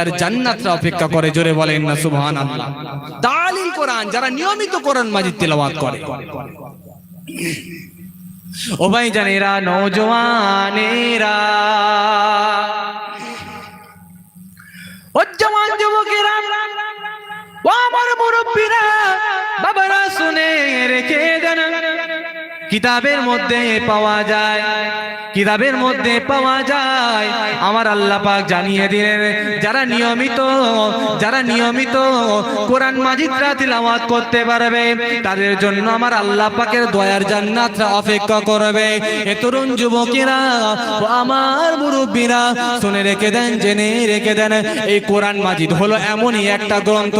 আর জান্নাতরা অপেক্ষা করে, জোরে বলেন না তালিল কোরআন যারা নিয়মিত কোরআন করে। ও ভাই শুনে রেখে কিতাবের মধ্যে পাওয়া যায় কিতাবের মধ্যে পাওয়া যায়। আমার আল্লাহ পাক জানিয়ে দিলেন, যারা নিয়মিত যারা নিয়মিত কোরআন মাজিদরা তিলাওয়াত করতে পারবে, তাদের জন্য আমার আল্লাহ পাকের দয়ার জান্নাতরা অপেক্ষা করবে। এ তরুণ যুবকেরা আমার মুরব্বীরা, শুনে রেখে দেন, জেনে রেখে দেন, এই কোরআন মাজিদ হলো এমনই একটা গ্রন্থ।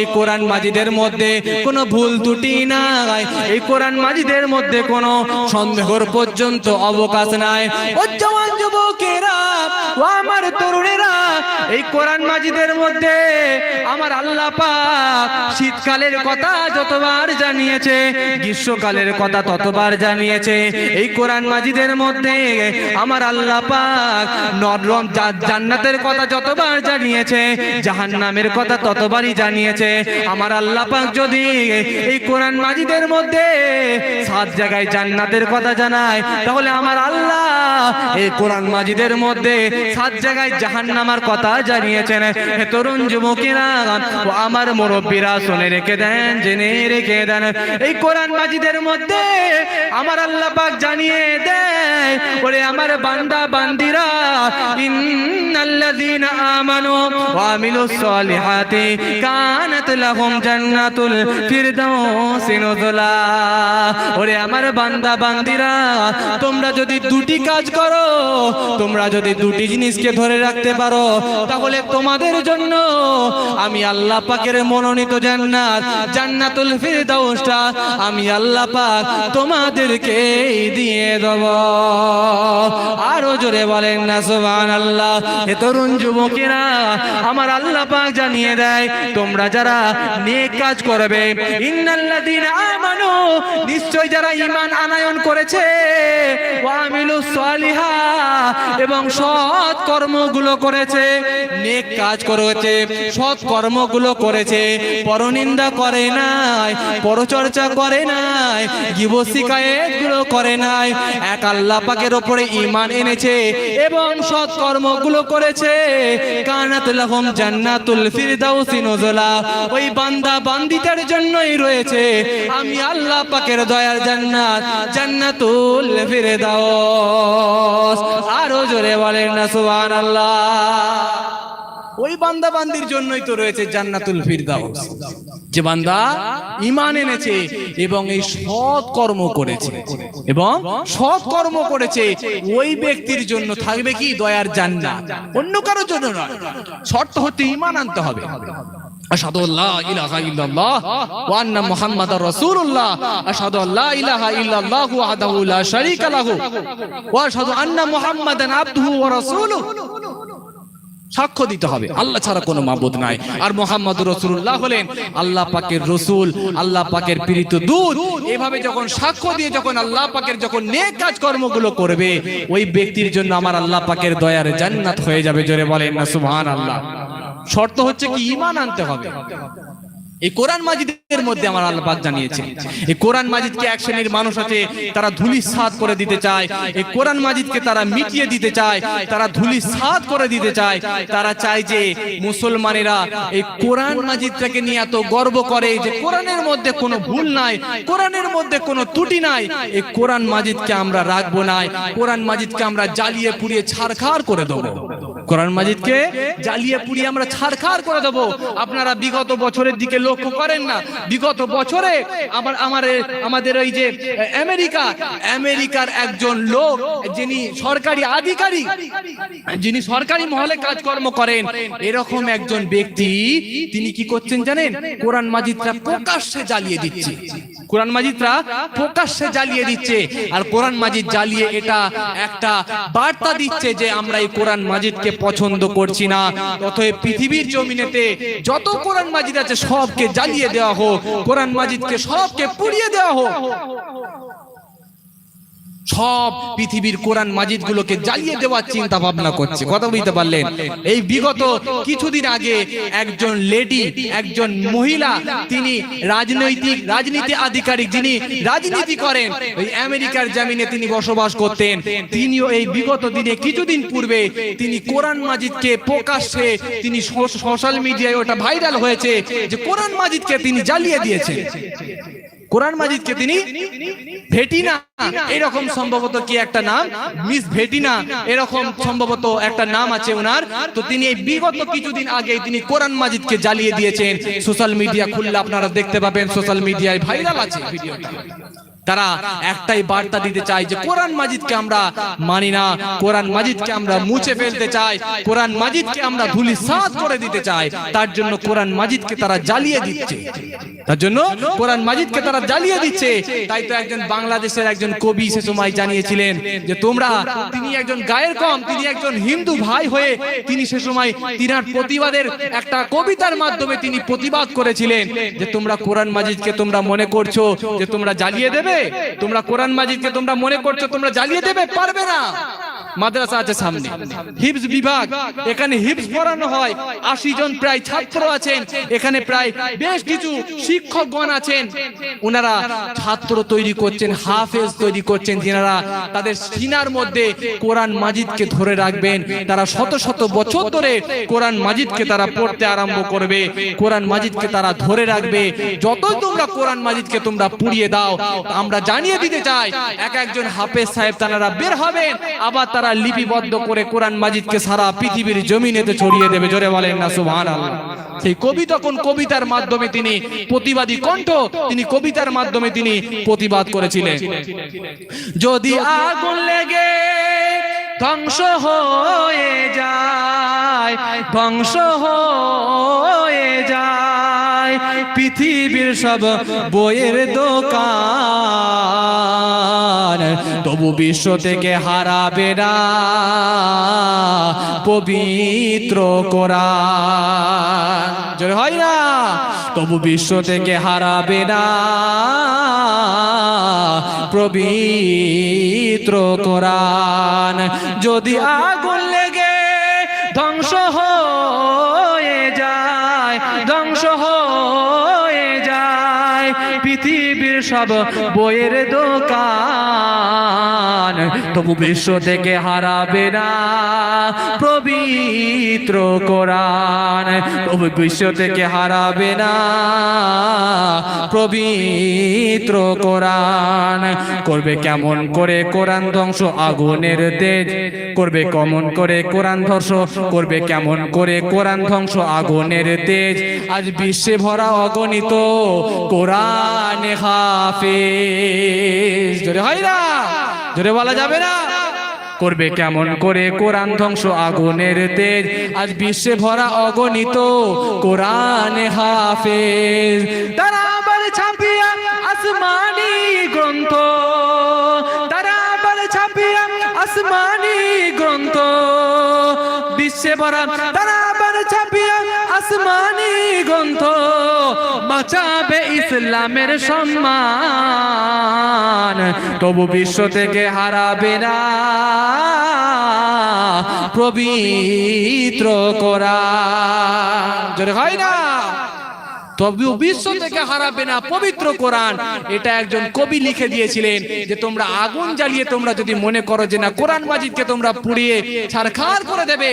এই কোরআন মাজিদের মধ্যে কোনো ভুল ত্রুটি নাই। এই কোরআন মাজিদের মধ্যে কোনো সন্দেহর পর্যন্ত অবকাশ নাই ও জওয়ান যুবকেরা ও আমার তরুণেরা, এই কোরআন মাজিদের মধ্যে আমার আল্লাহ পাক শীতকালের কথা যতবার জানিয়েছে, গ্রীষ্মকালের কথা ততবার জানিয়েছে, এই কোরআন মাজিদের মধ্যে আমার আল্লাহ পাক নরম জান্নাতের কথা যতবার জানিয়েছে, জাহান্নামের কথা ততবারই জানিয়েছে, আমার আল্লাহ পাক যদি এই কোরআন মাজিদের মধ্যে সাত জায়গায় জান্নাতের কথা জানায়, তাহলে আমার আল্লাহ এই কোরআন মাজিদের মধ্যে সাত জায়গায় জাহান্নামার কথা জানিয়েছেন। তরুণ যুবকেরা আমার মুরব্বীরা শুনে রেখে দেন, জেনে রেখে দেন। এই কোরআন মাজিদের মধ্যে আমার আল্লাহ পাক জানিয়ে দেয়, ওরে আমার বান্দা, বান্দিরা, ইন্নাল্লাযীনা আমানু ওয়া আমিলুস সালিহাতি কানাত লাহুম জান্নাতুল ফিরদাউসি নুজুলা। ওরে আমার বান্দা, বান্দিরা, তোমরা যদি দুটি কাজ করো। তোমরা যদি দুটি জিনিসকে ধরে রাখতে পারো, তাহলে তোমাদের জন্য আমি আল্লাহ পাকের মনোনীত জান্নাত, জান্নাতুল ফিরদাউসটা আমি আল্লাহ পাক তোমাদেরকে দিয়ে দেব। আরও জোরে বলেন না, সুবহানাল্লাহ। হে তরুণ যুবকেরা, আমার আল্লাহ পাক জানিয়ে দেয়, তোমরা যারা নেক কাজ করবে, ইন্নাল্লাযীনা আমানু, নিশ্চয় যারা ঈমান আনায়ন করেছে, ওয়া আমিলুস এবং সৎ কর্মগুলো করেছে, নেক কাজ করেছে, সৎ কর্মগুলো করেছে, পরনিন্দা করে নাই, পরচর্চা করে নাই গিবসিকায়েতগুলো করে নাই, এক আল্লাহ পাকের উপরে ঈমান এনেছে এবং সৎ কর্মগুলো করেছে। কানাত লাহুম জান্নাতুল ফিরদাউসি নুজুলা, ওই বান্দা বান্দিটার জন্যই রয়েছে। আমি আল্লাহ পাকের দয়ার জান্নাত, জান্নাতুল ফিরদাউস। আরও জোরে বলেন না, সুবহানাল্লাহ। ওই বান্দা বান্দির জন্যই তো রয়েছে জান্নাতুল ফিরদাউস। যে বান্দা ইমান এনেছে এবং এই সৎ কর্ম করেছে। এবং সৎ কর্ম করেছে, ওই ব্যক্তির জন্য থাকবে কি? দয়ার জান্নাত। অন্য কারোর জন্য নয়। শর্ত হতে ইমান আনতে হবে। আশহাদু আল্লা ইলাহা ইল্লাল্লাহ ওয়া আন্না মুহাম্মাদার রাসূলুল্লাহ। আশহাদু আল্লা ইলাহা ইল্লাল্লাহু ওয়াহদাহু লা শারীকা লাহু ওয়া আশহাদু আন্না মুহাম্মাদান আবদুহু ওয়া রাসূলুহু। সাক্ষ্য দিতে হবে, আল্লাহ ছাড়া কোনো মাবুদ নাই। আর মোহাম্মদ রসুল্লাহ হলেন আল্লাহ পাকের রসুল, আল্লাহ পাকের পীড়িত দূত। এভাবে যখন সাক্ষ্য দিয়ে যখন আল্লাহ পাকের যখন নেক কাজ কর্মগুলো করবে, ওই ব্যক্তির জন্য আমার আল্লাহ পাকের দয়ার জান্নাত হয়ে যাবে, জোরে বলেন না সুবহান আল্লাহ শর্ত হচ্ছে কি? ঈমান আনতে হবে। এই কোরআন মাজিদের মধ্যে আমার আল্লাহ জানিয়েছে। এই কোরআন মাজিদকে এক শ্রেণির মানুষ আছে, তারা ধুলি সাত করে দিতে চায়। এই কোরআন মাজিদকে তারা মিটিয়ে দিতে চায়, তারা ধুলি সাত করে দিতে চায়। তারা চায় যে মুসলমানেরা এই কোরআন মাজিদটাকে নিয়ে এত গর্ব করে যে কোরআনের মধ্যে কোনো ভুল নাই, কোরআনের মধ্যে কোনো ত্রুটি নাই। এই কোরআন মাজিদকে আমরা রাখব না কোরআন মাজিদকে আমরা জ্বালিয়ে পুড়িয়ে ছারখার করে দেবো। কোরআন মাজিদকে জ্বালিয়ে পুড়িয়ে আমরা ছারখার করে দেবো। আপনারা বিগত বছরের দিকে লক্ষ্য করেন না। বিগত বছরে আবার আমার আমাদের ওই যে আমেরিকা আমেরিকার একজন লোক যিনি সরকারি আধিকারিক যিনি সরকারি মহলে কাজকর্ম করেন এরকম একজন ব্যক্তি তিনি কি করছেন জানেন? কোরআন মাজিদটা প্রকাশ্যে জ্বালিয়ে দিচ্ছে। কোরআন মাজিদরা প্রকাশ্যে জ্বালিয়ে দিচ্ছে। আর কোরআন মাজিদ জ্বালিয়ে এটা একটা বার্তা দিচ্ছে যে আমরা এই কোরআন মাজিদকে পছন্দ করছি না। অতএব পৃথিবীর জমিনেতে যত কোরআন মাজিদ আছে সবকে জ্বালিয়ে দেওয়া হোক, কোরআন মাজিদকে সবকে পুড়িয়ে দেওয়া হোক। সব পৃথিবীর কোরআন মাজিদ গুলোকে জ্বালিয়ে দেওয়ার চিন্তা ভাবনা করছে। কথা বুঝতে পারলেন? এই বিগত কিছুদিন আগে একজন লেডি, একজন মহিলা, তিনি রাজনৈতিক, রাজনীতি আধিকারিক যিনি রাজনীতি করেন, ওই আমেরিকার জামিনে তিনি বসবাস করতেন। তিনিও এই বিগত দিনে কিছুদিন পূর্বে তিনি কোরআন মাজিদকে প্রকাশ্যে তিনি সোশ্যাল মিডিয়ায় ওটা ভাইরাল হয়েছে যে কোরআন মাজিদকে তিনি জ্বালিয়ে দিয়েছেন। কোরআন মাজিদকে তিনি ভেটিনা। এরকম সম্ভবত কি একটা নাম? মিস ভেটিনা, এরকম সম্ভবত একটা নাম আছে ওনার তো তিনি এই বিগত কিছুদিন আগে তিনি কোরআন মাজিদকে জ্বালিয়ে দিয়েছেন। সোশ্যাল মিডিয়া খুললে আপনারা দেখতে পাবেন, সোশ্যাল মিডিয়ায় ভাইরাল আছে ভিডিওটা। তারা একটাই বার্তা দিতে চায় যে কোরআন মাজিদকে আমরা মানি না, কোরআন মাজিদকে আমরা মুছে ফেলতে চাই, কোরআন মাজিদকে আমরা ধুলি সাত করে দিতে চাই। তার জন্য কোরআন মাজিদকে তারা জ্বালিয়ে দিচ্ছে। তার জন্য কোরআন মাজিদকে তারা জ্বালিয়ে দিচ্ছে। তাই তো একজন বাংলাদেশের একজন কবি সে সময় জানিয়েছিলেন যে, তোমরা তিনি একজন গায়ের কম, তিনি একজন হিন্দু ভাই হয়ে তিনি সে সময় তিনার প্রতিবাদের একটা কবিতার মাধ্যমে তিনি প্রতিবাদ করেছিলেন যে, তোমরা কোরআন মাজিদকে তোমরা মনে করছ যে, তোমরা জ্বালিয়ে দেবে? তোমরা কোরআন মাজিদকে তোমরা মনে করছ তোমরা জ্বালিয়ে দেবে পারবে না। মাদ্রাসা আছে সামনে। হিপস বিভাগ, এখানে হিপস পড়ানো হয়। আশি জন প্রায় ছাত্র আছেন, এখানে প্রায় বেশ কিছু শিক্ষকগণ আছেন। ওনারা ছাত্র তৈরি করছেন, হাফেজ তৈরি করছেন, যিনারা তাদের সিনার মধ্যে কোরআন মাজিদকে ধরে রাখবেন। তারা শত শত বছর ধরে কোরআন মাজিদকে তারা পড়তে আরম্ভ করবে। কোরআন মাজিদকে তারা ধরে রাখবে। যতই তোমরা কোরআন মাজিদকে তোমরা পুড়িয়ে দাও, আমরা জানিয়ে দিতে চাই, এক একজন হাফেজ সাহেব তারা বের হবেন, আবার তারা লিপিবদ্ধ করে কোরআন মাজিদকে সারা পৃথিবীর জমিনেতে ছড়িয়ে দেবে। জোরে বলেন না সুবহান সেই কবি তখন কবিতার মাধ্যমে তিনি প্রতিবাদী কণ্ঠ? তিনি কবিতার মাধ্যমে তিনি প্রতিবাদ করেছিলেন। যদি আগুন লেগে ধ্বংস হয়ে যায়, ধ্বংস হয়ে যায়, পৃথিবীর সব বইয়ের দোকান তবু বিশ্ব থেকে হারাবে না পবিত্র জোরে হয় না? তবু বিশ্ব থেকে হারাবে না পবিত্র কোরআন। যদি আগুন লেগে ধ্বংস হয়ে যায়, ধ্বংস হয়ে যায়, পৃথিবীর সব, বইয়ের দোকান। তবু বিশ্ব থেকে হারাবে না পবিত্র কোরআন। তবু বিশ্ব থেকে হারাবে না পবিত্র কোরআন। করবে কেমন করে কোরআন ধ্বংস আগুনের তেজ? করবে কেমন করে কোরআন ধ্বংস করবে কেমন করে কোরআন ধ্বংস আগুনের তেজ? আজ বিশ্বে ভরা অগণিত কোরআন হাফেজ। জোরে হয় না? জোরে বলা যাবে না? করবে কেমন করে কোরআন ধ্বংস আগুনের তেজ? আজ বিশ্বে ভরা অগণিত কোরআন হাফেজ। তারা আবার ছাপিয়া আসমানি গ্রন্থ। তারা আবার ছাপিয়া আসমানি গ্রন্থ। বিশ্বে ভরা তারা আবার ছাপিয়া আসমানি গ্রন্থ। বাঁচাবে ইসলামের সম্মান। তবু বিশ্ব থেকে হারাবে না। পবিত্র করা জোরে হয় না। তবে বিশ্ব থেকে হারাবে না, পবিত্র কোরআন। এটা একজন কবি লিখে দিয়েছিলেন যে, তোমরা আগুন জ্বালিয়ে তোমরা যদি মনে করো যে না, কোরআন মাজিদকে তোমরা পুড়িয়ে ছারখার করে দেবে।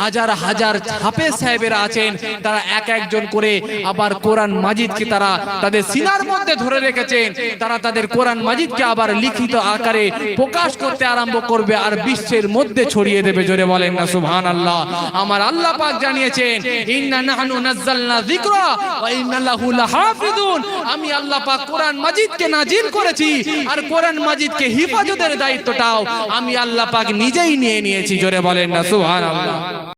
হাজার হাজার হাফেজ সাহেবেরা আছেন, তারা এক একজন করে আবার কোরআন মাজিদকে তারা তাদের সিনার মধ্যে ধরে রেখেছেন। তারা তাদের কোরআন মাজিদকে আবার লিখিত আকারে প্রকাশ করতে আরম্ভ করবে আর বিশ্বের মধ্যে ছড়িয়ে দেবে, জোরে বলেন না সুবহান আল্লাহ আমার আল্লাহ পাক জানিয়েছেন, ইন্না নাহনু নাযালনা যিকরা ওয়া ইন্না লাহু লাহাফিজুন আমি আল্লাহ পাক কোরআন মাজিদকে নাজিল করেছি। আর কোরআন মাজিদকে হিফাজতের দায়িত্বটাও আমি আল্লাহ পাক নিজেই নিয়ে নিয়েছি। জোরে বলেন না, সুবহানাল্লাহ।